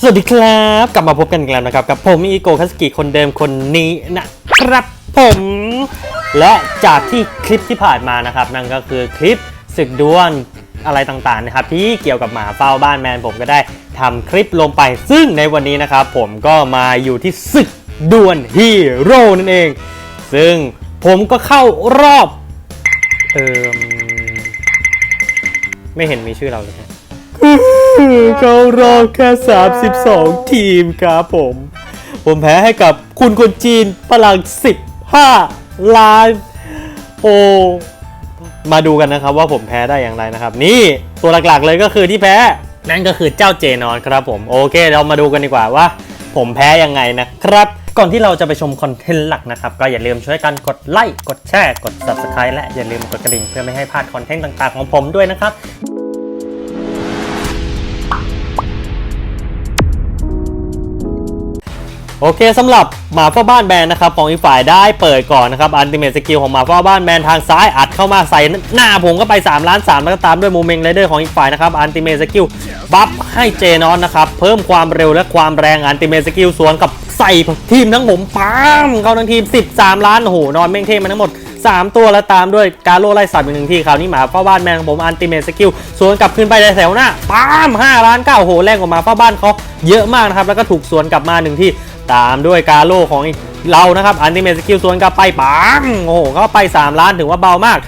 สวัสดีครับ กลับมาพบกันอีกแล้วนะครับ กับผมอีโกคัสกิคนเดิมคนนี้นะครับผม และจากที่คลิปที่ผ่านมานะครับ นั่นก็คือคลิปศึกดวลอะไรต่างๆนะครับ ที่เกี่ยวกับหมาเฝ้าบ้านแมนผมก็ได้ทำคลิปลงไป ซึ่งในวันนี้นะครับ ผมก็มาอยู่ที่ศึกดวลฮีโร่นั่นเอง ซึ่งผมก็เข้ารอบเออไม่เห็นมีชื่อเราเลยนะ เขารอบแค่ 32 ทีมครับผม ผมแพ้ให้กับคุณคนจีนพลัง 15 ล้าน โอ มาดูกันนะครับว่าผมแพ้ได้อย่างไรนะครับ นี่ตัวหลักๆเลยก็คือที่แพ้ นั่นก็คือเจ้าเจนอนครับผม โอเค เรามาดูกันดีกว่าว่า ผมแพ้ยังไงนะครับก่อนที่เราจะไปชมคอนเทนต์หลักนะครับ ก็อย่าลืมช่วยกันกดไลค์กดแชร์ กด subscribe และอย่าลืมกดกระดิ่งเพื่อไม่ให้พลาดคอนเทนต์ต่างๆของผมด้วยนะครับ โอเคสำหรับหมาเฝ้าบ้านแมนนะครับของอีกฝ่ายได้เปิดก่อนนะครับอันติเมทสกิลของหมาเฝ้าบ้านแมนทางซ้ายอัดเข้ามาใส่หน้าผมก็ไป 3 ล้าน 3 แล้วก็ตามด้วยโมเมงไรเดอร์ของอีกฝ่ายนะครับอันติเมทสกิลบัฟให้เจนอนนะครับเพิ่มความเร็วและความแรงอันติเมทสกิลสวนกับใส่ทีมทั้งผมปั๊มเข้าทั้งทีม 13 ล้านโอ้โหนอนเม่งเทมาทั้งหมด3 ตัวแล้วตามด้วยการโลไล่สัตว์อีกหนึ่งที่คราวนี้หมาเฝ้าบ้านแมนของผมอันติเมทสกิลสวนกลับขึ้นไปในแถวหน้าปั๊ม5ล้าน9โหแรงกว่าหมาเฝ้าบ้านเขาเยอะมากนะครับแล้วก็ถูกสวนกลับมาหนึ่งที่ ตามด้วยกาโลของเรานะครับอันติเมสกิลสวนกลับไปปังโอ้โหเข้าไป 3 ล้านถือว่าเบามาก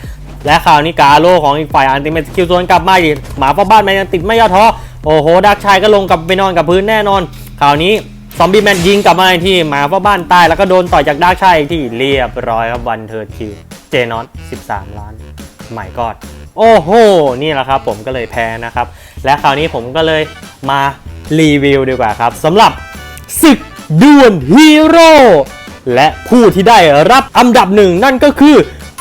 และคราวนี้กาโลของอีกฝ่ายอันติเมสกิลสวนกลับมาอีกหมาเฝ้าบ้านแมนยังติดไม่ย่อท้อโอ้โหดักชายก็ลงกลับไปนอนกับพื้นแน่นอนคราวนี้ซอมบี้แมนยิงกลับมาที่หมาเฝ้าบ้านตายแล้วก็โดนต่อยจากดักชายที่เรียบร้อยครับวันเทิร์คิวเจนอต13 ล้านใหม่กอดโอ้โห นี่แหละครับผมก็เลยแพ้นะครับ และคราวนี้ผมก็เลยมารีวิวดีกว่าครับสำหรับศึก ดวลฮีโร่และผู้ที่ได้รับอันดับหนึ่งนั่นก็คือ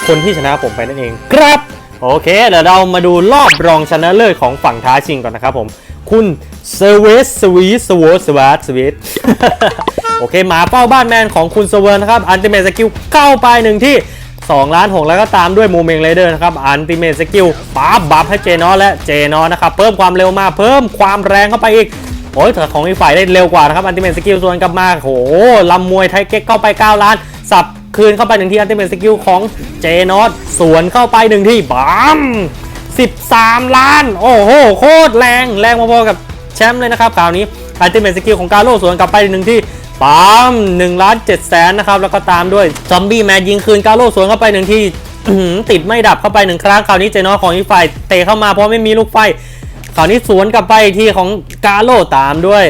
คนที่ชนะผมไปนั่นเองครับ โอเค เดี๋ยวเรามาดูรอบรองชนะเลิศของฝั่งท้าชิงก่อนนะครับผม คุณเซเวสสวีสวอสวัสสวีทโอเคหมาเป้าบ้านแมนของคุณเซเวอร์นะครับอันติเมทสกิลเข้าไปหนึ่งที่2ล้าน6แล้วก็ตามด้วยมูเมงไรเดอร์นะครับอันติเมทสกิลปั๊บบัฟให้เจนอและเจนอนะครับเพิ่มความเร็วมาเพิ่มความแรงเข้าไปอีก โอ้ยแต่ของอีกฝ่ายได้เร็วกว่านะครับอันติเมทสกิลส่วนกลับมาโหลำมวยไทยเก๊กเข้าไป 9 ล้าน สับคืนเข้าไปหนึ่งที่อันติเมทสกิลของเจนอสสวนเข้าไปหนึ่งที่บัม13 ล้าน โอ้โห โคตรแรงแรงพอๆกับแชมป์เลยนะครับคราวนี้อันติเมทสกิลของกาโลสวนกลับไปหนึ่งที่ปั๊ม1ล้าน7แสนนะครับ แล้วก็ตามด้วยซอมบี้แมนยิงคืนกาโลสวนเข้าไปหนึ่งที่ติดไม่ดับเข้าไปหนึ่งครั้งคราวนี้เจนอของอีกฝ่ายเตะเข้ามาเพราะไม่มีลูกไฟ คราวนี้สวนกลับไปที่ของกาโลตามด้วย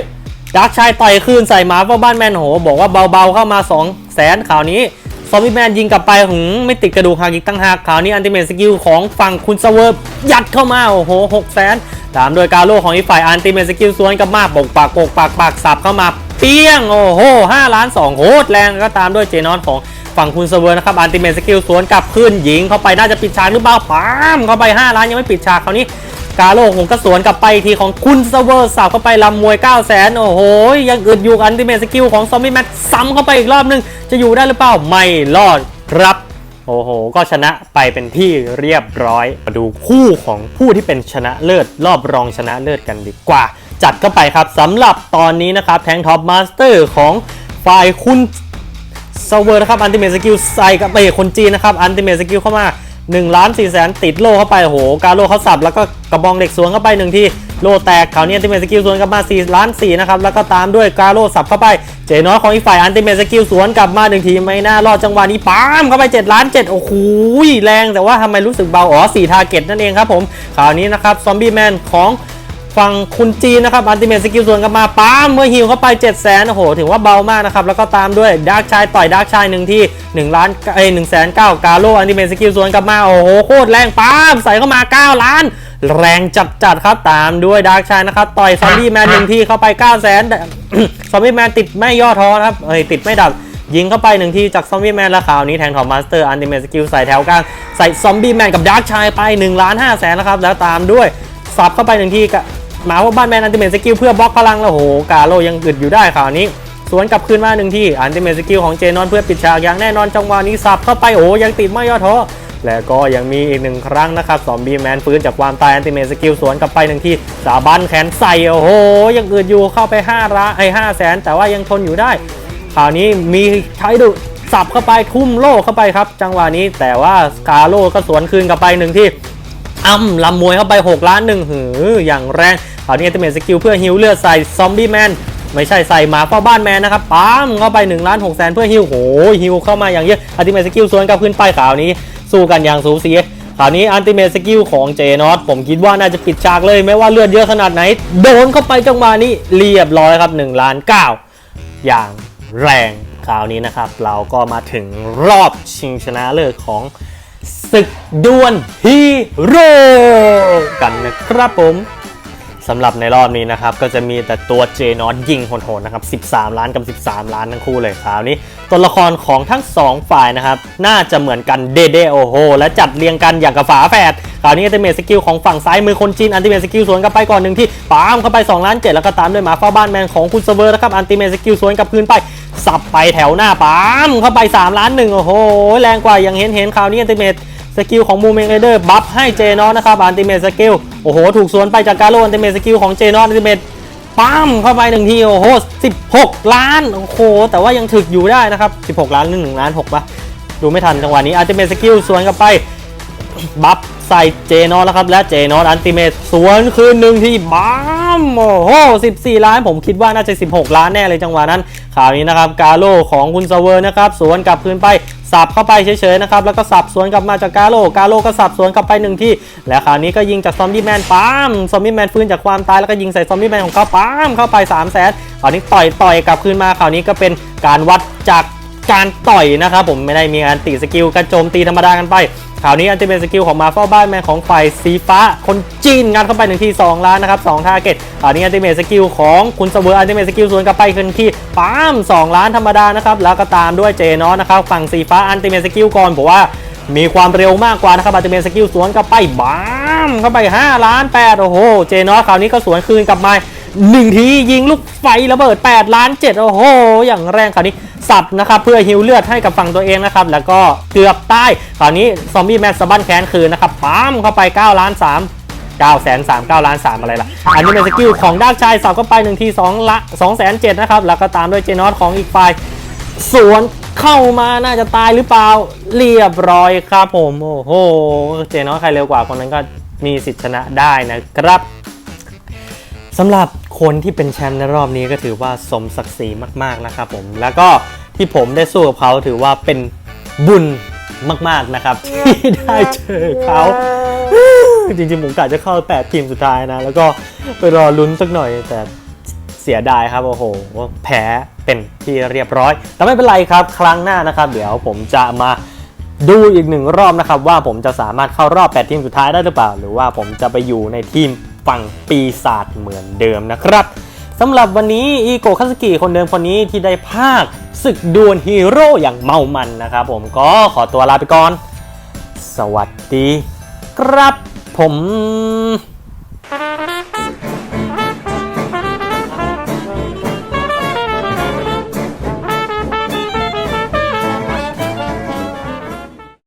ดักชายต่อยคืนใส่หมาเฝ้าบ้านแมนโห บอกว่าเบาๆเข้ามา2แสนคราวนี้ซอมบี้แมนยิงกลับไปหืมไม่ติดกระดูกหักอีกตั้งหากคราวนี้อันติเมทสกิลของฝั่งคุณเซเวอร์ยัดเข้ามา โอ้โหหกแสนตามโดยกาโลของอีฝ่ายอันติเมทสกิลสวนกลับมาปกปากปกปากปากสับเข้ามาเปี้ยง โอ้โหห้าล้านสองโคตรแรงก็ตามด้วยเจนอนของฝั่งคุณเซเวอร์นะครับอันติเมทสกิลสวนกลับขึ้นยิงเข้าไปน่าจะปิดฉากหรือเปล่าปั๊มเข้าไป 5 ล้านยังไม่ปิดฉากคราวนี้ กาโลผมก็สวนกลับไปทีของคุณเซเวอร์สับเข้าไปลำมวย 9 0 0แสนโอ้โห ยังอึดอยู่อันติเมทสกิลของซอมบี้แมทซ้ำเข้าไปอีกรอบนึง จะอยู่ได้หรือเปล่า ไม่รอดครับโอ้โห ก็ชนะไปเป็นที่เรียบร้อย มาดูคู่ของผู้ที่เป็นชนะเลิศ รอบรองชนะเลิศกันดีกว่า จัดเข้าไปครับสำหรับตอนนี้นะครับ แทงท็อปมาสเตอร์ของฝ่ายคุณเซเวอร์นะครับอันติเมทสกิลใส่กับไปคนจีนนะครับอันติเมทสกิลเข้ามา 1ล้าน4แสนติดโล่เข้าไปโอ้โหกาโล่เขาสับแล้วก็กระบองเหล็กสวนเข้าไปหนึ่งที่โล่แตกเขาวนี้อันติเมสกิลสวนกลับมา4ล้าน4นะครับแล้วก็ตามด้วยกาโล่สับเข้าไป เจน้อยของอีกฝ่ายอันติเมสกิลสวนกลับมาหนึ่งทีไม่น่ารอดจังหวะนี้ปั๊มเข้าไป7ล้าน7โอ้โหแรงแต่ว่าทำไมรู้สึกเบาอ๋อ4ทาร์เก็ตนั่นเองครับผมคราวนี้นะครับซอมบี้แมนของ ฝั่งคุณจีนนะครับอันติเมทสกิลส่วนกลับมาป้ามเมื่อฮิวเข้าไป7 0 0 0 0 0โอ้โห ถือว่าเบามากนะครับ แล้วก็ตามด้วยดาร์กชายต่อยดาร์กชายหนึ่งที่1ล้านเอ้ยหนึ่งแสนเก้ากาโลอันติเมทสกิลส่วนกลับมา โอ้โห โคตรแรงป้ามใส่เข้ามา 9 ล้าน แรงจัดจัดครับ ตามด้วยดาร์กชายนะครับ ต่อยซอมบี้แมนหนึ่งที่เข้าไป 9 0 0 0 0 0ซอมบี้แมนติดไม่ย่อท้อครับเอ้ยติดไม่ดับยิงเข้าไปหนึ่งที่จากซอมบี้แมนแล้วคราวนี้แทงทอมมาสเตอร์อันติเมทสกิลใส่แถวกลางใส่ซอมบี้แมนกับดาร์กชายไป1ล้าน5แสนนะครับแล้วตามด้วยสับเข้าไปหนึ่งทีกับห มาพว่าบ้านแมนอันติเมทสกิลเพื่อบล็อกพลังแล้วโหกาโลยังอึดอยู่ได้ข่าวนี้ สวนกลับคืนมาหนึ่งที่อันติเมทสกิลของเจนอนเพื่อปิดฉากอย่างแน่นอนจังหวะนี้สับเข้าไปโอ้ยังติดไม่ย่อท้อและก็ยังมีอีกหนึ่งครั้งนะครับซอมบี้แมนฟื้นจากความตายอันติเมทสกิลสวนกลับไปหนึ่งที่สาบันแขนใส่โอ้โหยังอืดอยู่เข้าไป5ล้านไอ้ห้าแสนแต่ว่ายังทนอยู่ได้คราวนี้มีใช้ดุสับเข้าไปทุ่มโล่เข้าไปครับ จังหวะนี้แต่ว่าสกาโลก็สวนคืนกลับไปหนึ่งที่อ้ำลำมวยเข้าไป 6 ล้านหนึ่งหืออย่างแรง คราวนี้อัลติเมทสกิลเพื่อฮิวเลือดใส่ซอมบี้แมนไม่ใช่ใส่หมาเฝ้าบ้านแมนนะครับปั๊มเข้าไป1ล้าน6แสนเพื่อฮิวโหฮิวเข้ามาอย่างเยอะอัลติเมทสกิลสวนกับขึ้นไปคราวนี้ สู้กันอย่างสูสีคราวนี้อัลติเมทสกิลของเจนอตผมคิดว่าน่าจะปิดฉากเลยไม่ว่าเลือดเยอะขนาดไหน โดนเข้าไปจังหวะนี้เรียบร้อยครับ1ล้าน9อย่างแรงคราวนี้นะครับ เราก็มาถึงรอบชิงชนะเลิศของศึกดวลฮีโร่กันนะครับผม สำหรับในรอบนี้นะครับก็จะมีแต่ตัวเจนอตยิงโหดๆนะครับ13 ล้านกับ 13 ล้านทั้งคู่เลยคราวนี้ตัวละครของทั้ง 2 ฝ่ายนะครับน่าจะเหมือนกันเดเดโอโหและจัดเรียงกันอย่างกับฝาแฝดคราวนี้อัติเมทสกิลของฝั่งซ้ายมือคนจีนอัติเมทสกิลสวนกลับไปก่อนหนึ่งที่ปามเข้าไป 2 ล้าน 7 แล้วก็ตามด้วยหมาเฝ้าบ้านแมนของคุณเซเวอร์นะครับอัติเมทสกิลสวนกลับคืนไปสับไปแถวหน้าปามเข้าไป3ล้านหนึ่งโอ้โหแรงกว่าอย่างเห็นเห็นๆคราวนี้อัติเมท สกิลของมูเมงเรเดอร์บัฟให้เจนอสนะครับอันติเมทสกิลโอ้โห ถูกสวนไปจากกาโลอันติเมทสกิลของเจนอสอันติเมทปั้มเข้าไปหนึ่งทีโอ้โห16 ล้านโอ้โหแต่ว่ายังถึกอยู่ได้นะครับ 16 ล้านหนึ่งล้าน6ปะดูไม่ทันจังหวะนี้อันติเมทสกิลสวนกลับไปบัฟใส่เจนอสแล้วครับ และเจนอสอันติเมทสวนคืนหนึ่งที่บ้ามโอ้โห14 ล้าน ผมคิดว่าน่าจะ 16 ล้านแน่เลยจังหวะนั้นคราวนี้นะครับ กาโลของคุณเซเวอร์นะครับ สวนกลับคืนไปสับเข้าไปเฉยๆนะครับแล้วก็สับสวนกลับมาจากกาโลกาโลก็สับสวนกลับไปหนึ่งที่ แล้วคราวนี้ก็ยิงจากซอมบี้แมนปั๊มซอมบี้แมนฟื้นจากความตายแล้วก็ยิงใส่ซอมบี้แมนของเขาปั๊มเข้าไป3 0 0แสนคราวนี้ต่อยต่อยกลับคืนมาคราวนี้ก็เป็นการวัดจาก การต่อยนะครับผมไม่ได้มีการตีสกิลกระโจมตีธรรมดากันไปคราวนี้อันติเมทสกิลของมาเฝ้าบ้านแมนของฝ่ายสีฟ้าคนจีนงัดเข้าไปหนึ่งที่2ล้านนะครับ2ทาร์เก็ตคราวนี้อันติเมทสกิลของคุณเสเวอร์อันติเมทสกิลสวนกลับไปคืนที่ปั๊ม2ล้านธรรมดานะครับแล้วก็ตามด้วยเจนอสนะครับฝั่งสีฟ้าอันติเมทสกิลก่อนผมว่ามีความเร็วมากกว่านะครับอันติเมทสกิลสวนกลับไปบ้ามเข้าไป5ล้าน8โอ้โหเจนอสคราวนี้ก็สวนคืนกลับมาหนึ่งทียิงลูกไฟระเบิด 8 ล้าน 7 โอ้โห อย่างแรงคราวนี้ สับนะครับเพื่อฮิวเลือดให้กับฝั่งตัวเองนะครับแล้วก็เกือบตายคราวนี้ซอมบี้แมนสะบั้นแขนคืนนะครับปั๊มเข้าไป9ล้าน3 9แสนสามเก้าล้านสามอะไรล่ะ อันนี้เป็นสกิลของดานชายสับเข้าไปหนึ่งทีสองละสองแสนเจ็ดนะครับ แล้วก็ตามด้วยเจนอสของอีกฝ่ายสวนเข้ามาน่าจะตายหรือเปล่าเรียบร้อยครับผม โอ้โห เจนอสใครเร็วกว่าคนนั้นก็มีสิทธิชนะได้นะครับสำหรับ คนที่เป็นแชมป์ในรอบนี้ก็ถือว่าสมศักดิ์ศรีมากๆนะครับผม แล้วก็ที่ผมได้สู้กับเขาถือว่าเป็นบุญมากๆนะครับ ที่ได้เจอเขาจริงๆผมกะจะเข้าแปดทีมสุดท้ายนะ แล้วก็ไปรอลุ้นสักหน่อยแต่เสียดายครับ โอ้โห แพ้เป็นที่เรียบร้อย แต่ไม่เป็นไรครับ ครั้งหน้านะครับ เดี๋ยวผมจะมาดูอีกหนึ่งรอบนะครับ ว่าผมจะสามารถเข้ารอบ 8 ทีมสุดท้ายได้หรือเปล่า หรือว่าผมจะไปอยู่ในทีม ฝั่งปีศาจเหมือนเดิมนะครับสำหรับวันนี้อีโกคัสกิคนเดิมคนนี้ที่ได้ภาคศึกดวลฮีโร่อย่างเมามันนะครับผมก็ขอตัวลาไปก่อน สวัสดี ครับผม